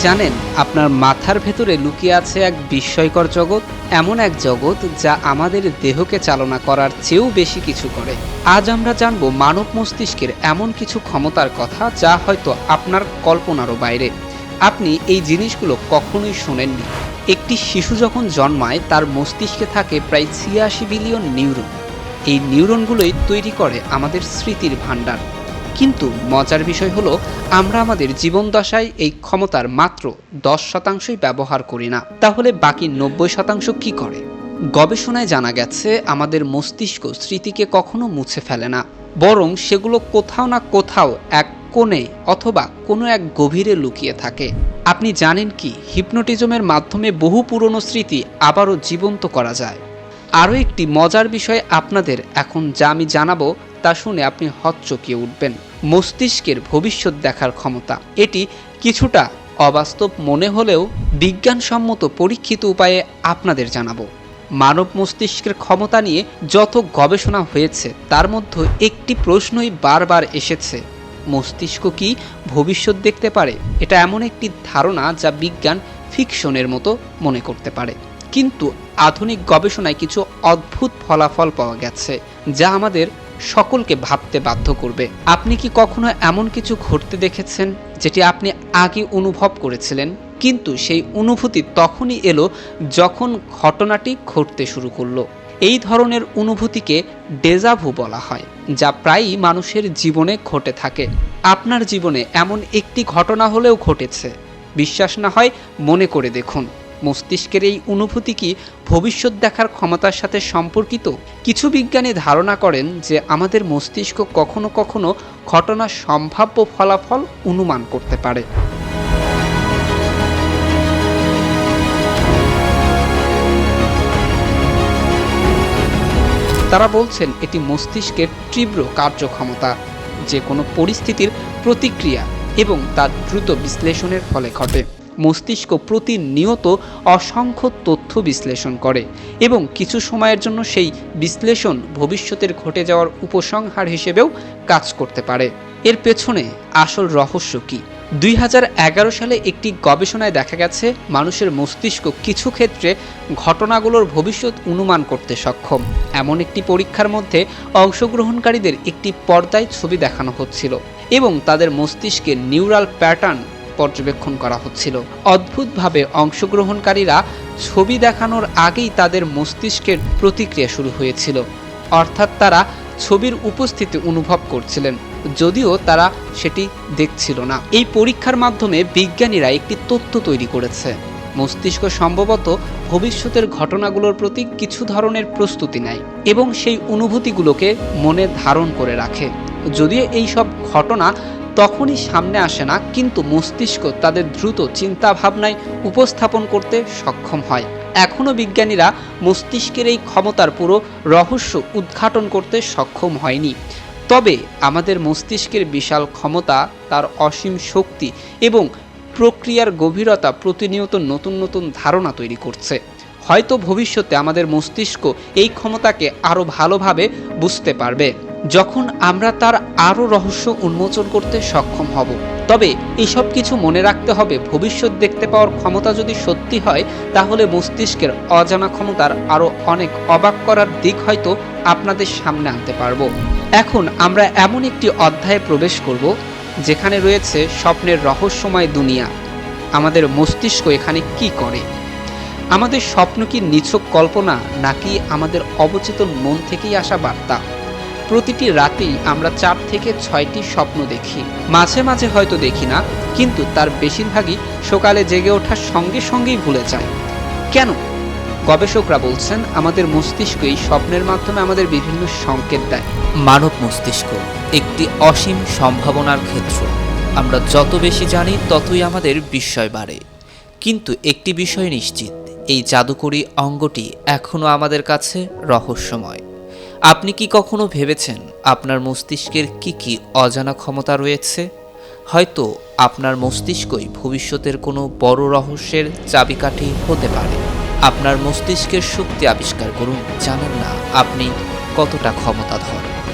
জানেন আপনার মাথার ভেতরে লুকিয়ে আছে এক বিস্ময়কর জগৎ, এমন এক জগৎ যা আমাদের দেহকে চালনা করার চেয়েও বেশি কিছু করে? আজ আমরা জানব মানব মস্তিষ্কের এমন কিছু ক্ষমতার কথা যা হয়তো আপনার কল্পনারও বাইরে। আপনি এই জিনিসগুলো কখনোই শোনেননি। একটি শিশু যখন জন্মায়, তার মস্তিষ্কে থাকে প্রায় ছিয়াশি বিলিয়ন নিউরন। এই নিউরনগুলোই তৈরি করে আমাদের স্মৃতির ভাণ্ডার। কিন্তু মজার বিষয় হলো, আমরা আমাদের জীবন দশায় এই ক্ষমতার মাত্র দশ শতাংশই ব্যবহার করি না। তাহলে বাকি নব্বই শতাংশ কি করে? গবেষণায় জানা গেছে, আমাদের মস্তিষ্ক স্মৃতিকে কখনো মুছে ফেলে না। বরং সেগুলো কোথাও না কোথাও এক কোণে অথবা কোনো এক গভীরে লুকিয়ে থাকে। আপনি জানেন কি, হিপনোটিজমের মাধ্যমে বহু পুরনো স্মৃতি আবারও জীবন্ত করা যায়। আরও একটি মজার বিষয় আপনাদের এখন যা আমি জানাব, তা শুনে আপনি হচ্চকিয়ে উঠবেন। মস্তিষ্কের ভবিষ্যৎ দেখার ক্ষমতা। এটি কিছুটা অবাস্তব মনে হলেও বিজ্ঞানসম্মত পরীক্ষিত উপায়ে আপনাদের জানাব। মানব মস্তিষ্কের ক্ষমতা নিয়ে যত গবেষণা হয়েছে, তার মধ্যে একটি প্রশ্নই বারবার এসেছে, মস্তিষ্ক কি ভবিষ্যৎ দেখতে পারে? এটা এমন একটি ধারণা যা বিজ্ঞান ফিকশনের মতো মনে করতে পারে। কিন্তু আধুনিক গবেষণায় কিছু অদ্ভুত ফলাফল পাওয়া গেছে, যা আমাদের সকলকে ভাবতে বাধ্য করবে। আপনি কি কখনো এমন কিছু ঘটতে দেখেছেন যেটি আপনি আগে অনুভব করেছিলেন? কিন্তু সেই অনুভূতি তখনই এলো যখন ঘটনাটি ঘটতে শুরু করল। এই ধরনের অনুভূতিকে ডেজাভু বলা হয়, যা প্রায়ই মানুষের জীবনে ঘটে থাকে। আপনার জীবনে এমন একটি ঘটনা হলেও ঘটেছে। বিশ্বাস না হয় মনে করে দেখুন। মস্তিষ্কের এই অনুভূতি কি ভবিষ্যৎ দেখার ক্ষমতার সাথে সম্পর্কিত? কিছু বিজ্ঞানী ধারণা করেন যে আমাদের মস্তিষ্ক কখনো কখনো ঘটনার সম্ভাব্য ফলাফল অনুমান করতে পারে। তারা বলছেন এটি মস্তিষ্কের তীব্র কার্যক্ষমতা, যে কোনো পরিস্থিতির প্রতিক্রিয়া এবং তার দ্রুত বিশ্লেষণের ফলে ঘটে। মস্তিষ্ক প্রতিনিয়ত অসংখ্য তথ্য বিশ্লেষণ করে এবং কিছু সময়ের জন্য সেই বিশ্লেষণ ভবিষ্যতের ঘটে যাওয়ার উপসংহার হিসেবেও কাজ করতে পারে। এর পেছনে আসল রহস্য কী? দুই হাজার এগারো সালে একটি গবেষণায় দেখা গেছে, মানুষের মস্তিষ্ক কিছু ক্ষেত্রে ঘটনাগুলোর ভবিষ্যৎ অনুমান করতে সক্ষম। এমন একটি পরীক্ষার মধ্যে অংশগ্রহণকারীদের একটি পর্দায় ছবি দেখানো হচ্ছিল এবং তাদের মস্তিষ্কের নিউরাল প্যাটার্ন পর্যবেক্ষণ করা হচ্ছিল। অদ্ভুতভাবে অংশগ্রহণকারীরা ছবি দেখানোর আগেই তাদের মস্তিষ্কের প্রতিক্রিয়া শুরু হয়েছিল। অর্থাৎ তারা ছবির উপস্থিতি অনুভব করছিলেন, যদিও তারা সেটি দেখছিল না। এই পরীক্ষার মাধ্যমে বিজ্ঞানীরা একটি তথ্য তৈরি করেছে। মস্তিষ্ক সম্ভবত ভবিষ্যতের ঘটনাগুলোর প্রতি কিছু ধরনের প্রস্তুতি নেয় এবং সেই অনুভূতিগুলোকে মনে ধারণ করে রাখে। যদিও এই সব ঘটনা তখনই সামনে আসে না, কিন্তু মস্তিষ্ক তাদের দ্রুত চিন্তা ভাবনায় উপস্থাপন করতে সক্ষম হয়। এখনও বিজ্ঞানীরা মস্তিষ্কের এই ক্ষমতার পুরো রহস্য উদ্ঘাটন করতে সক্ষম হয়নি। তবে আমাদের মস্তিষ্কের বিশাল ক্ষমতা, তার অসীম শক্তি এবং প্রক্রিয়ার গভীরতা প্রতিনিয়ত নতুন নতুন ধারণা তৈরি করছে। হয়তো ভবিষ্যতে আমাদের মস্তিষ্ক এই ক্ষমতাকে আরও ভালোভাবে বুঝতে পারবে। যখন আমরা তার আরও রহস্য উন্মোচন করতে সক্ষম হব। তবে এসব কিছু মনে রাখতে হবে, ভবিষ্যৎ দেখতে পাওয়ার ক্ষমতা যদি সত্যি হয়, তাহলে মস্তিষ্কের অজানা ক্ষমতার আরও অনেক অবাক করার দিক হয়তো আপনাদের সামনে আনতে পারব। এখন আমরা এমন একটি অধ্যায়ে প্রবেশ করব, যেখানে রয়েছে স্বপ্নের রহস্যময় দুনিয়া। আমাদের মস্তিষ্ক এখানে কি করে? আমাদের স্বপ্ন কি নিছক কল্পনা, নাকি আমাদের অবচেতন মন থেকেই আসা বার্তা? প্রতিটি রাতেই আমরা চার থেকে ছয়টি স্বপ্ন দেখি। মাঝে মাঝে হয়তো দেখি না, কিন্তু তার বেশিরভাগই সকালে জেগে ওঠার সঙ্গে সঙ্গেই ভুলে যায়। কেন? গবেষকরা বলছেন, আমাদের মস্তিষ্ক এই স্বপ্নের মাধ্যমে আমাদের বিভিন্ন সংকেত দেয়। মানব মস্তিষ্ক একটি অসীম সম্ভাবনার ক্ষেত্র। আমরা যত বেশি জানি, ততই আমাদের বিস্ময় বাড়ে। কিন্তু একটি বিষয় নিশ্চিত, এই জাদুকরী অঙ্গটি এখনও আমাদের কাছে রহস্যময়। আপনি কি কখনো ভেবেছেন আপনার মস্তিষ্কের কি কি অজানা ক্ষমতা রয়েছে? হয়তো আপনার মস্তিষ্কই ভবিষ্যতের কোনো বড় রহস্যের চাবিকাঠি হতে পারে। আপনার মস্তিষ্কের শক্তি আবিষ্কার করুন। জানেন না আপনি কতটা ক্ষমতাধর।